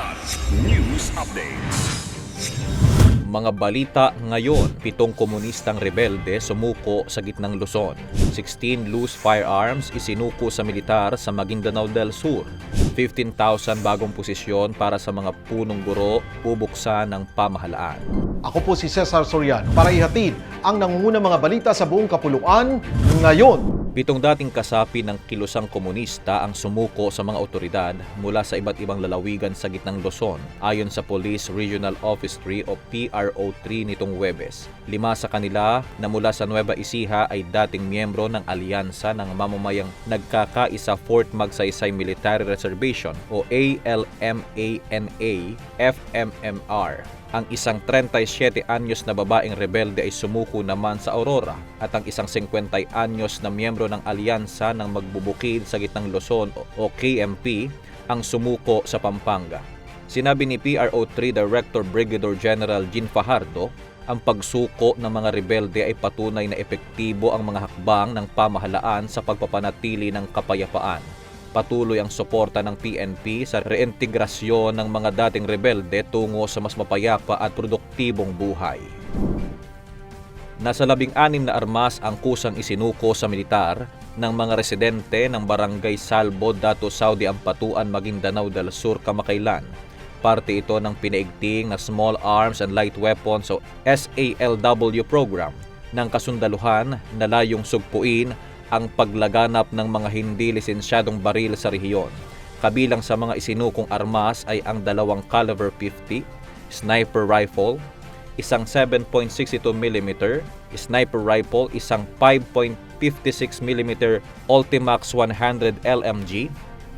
Kilat News Updates. Mga balita ngayon, pitong komunistang rebelde sumuko sa gitnang Luzon. 16 loose firearms isinuko sa militar sa Maguindanao del Sur. 15,000 bagong posisyon para sa mga punong guro bubuksan ng pamahalaan. Ako po si Cesar Soriano para ihatid ang nangungunang mga balita sa buong kapuluan ngayon. Pitong dating kasapi ng kilusang komunista ang sumuko sa mga otoridad mula sa iba't ibang lalawigan sa gitnang Luzon ayon sa Police Regional Office 3 o PRO3 nitong Webes. Lima sa kanila na mula sa Nueva Ecija ay dating miyembro ng alyansa ng mamamayang nagkakaisa Fort Magsaysay Military Reservation o ALMANA FMMR. Ang isang 37 anyos na babaeng rebelde ay sumuko naman sa Aurora at ang isang 50 anyos na miyembro ng alyansa ng magbubukid sa gitnang Luzon o KMP ang sumuko sa Pampanga. Sinabi ni PRO3 Director Brigadier General Jean Fajardo, ang pagsuko ng mga rebelde ay patunay na epektibo ang mga hakbang ng pamahalaan sa pagpapanatili ng kapayapaan. Patuloy ang suporta ng PNP sa reintegrasyon ng mga dating rebelde tungo sa mas mapayapa at produktibong buhay. Nasa labing anim na armas ang kusang isinuko sa militar ng mga residente ng Barangay Salbo, Dato Saudi Ampatuan, Maguindanao del Sur, Kamakailan. Parte ito ng pinaigting na Small Arms and Light Weapons o SALW program ng kasundaluhan na layong sugpuin ang paglaganap ng mga hindi lisensyadong baril sa rehiyon. Kabilang sa mga isinukong armas ay ang dalawang caliber 50, sniper rifle, isang 7.62mm sniper rifle, isang 5.56mm Ultimax 100 LMG,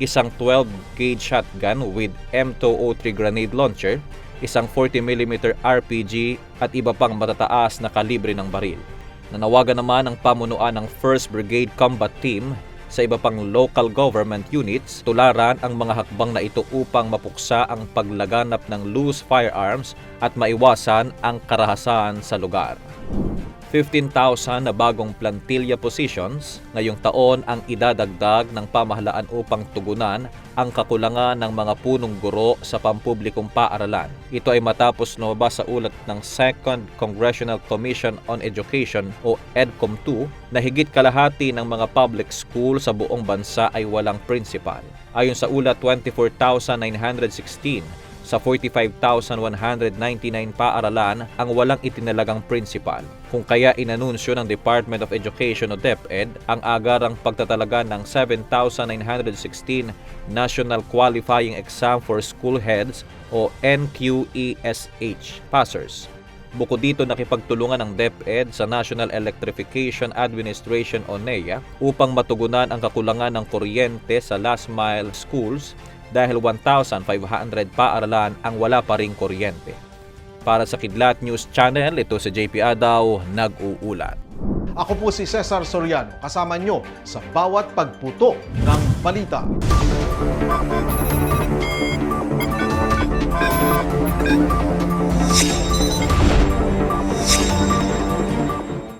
isang 12-gauge shotgun with M203 grenade launcher, isang 40mm RPG at iba pang matataas na kalibre ng baril. Nanawagan naman ang pamunuan ng 1st Brigade Combat Team sa iba pang local government units tularan ang mga hakbang na ito upang mapuksa ang paglaganap ng loose firearms at maiwasan ang karahasan sa lugar. 15,000 na bagong plantilla positions ngayong taon ang idadagdag ng pamahalaan upang tugunan ang kakulangan ng mga punong guro sa pampublikong paaralan. Ito ay matapos lumabas sa ulat ng Second Congressional Commission on Education o EDCOM 2 na higit kalahati ng mga public school sa buong bansa ay walang principal. Ayon sa ulat 24,916 sa 45,199 paaralan ang walang itinalagang principal. Kung kaya inanunsyo ng Department of Education o DepEd ang agarang pagtatalaga ng 7,916 National Qualifying Exam for School Heads o NQESH passers. Bukod dito nakipagtulungan ng DepEd sa National Electrification Administration o NEA upang matugunan ang kakulangan ng kuryente sa last mile schools dahil 1,500 paaralan ang wala pa ring kuryente. Para sa Kidlat News Channel, ito si JP Adaw, nag-uulat. Ako po si Cesar Soriano, kasama nyo sa bawat pagputo ng balita.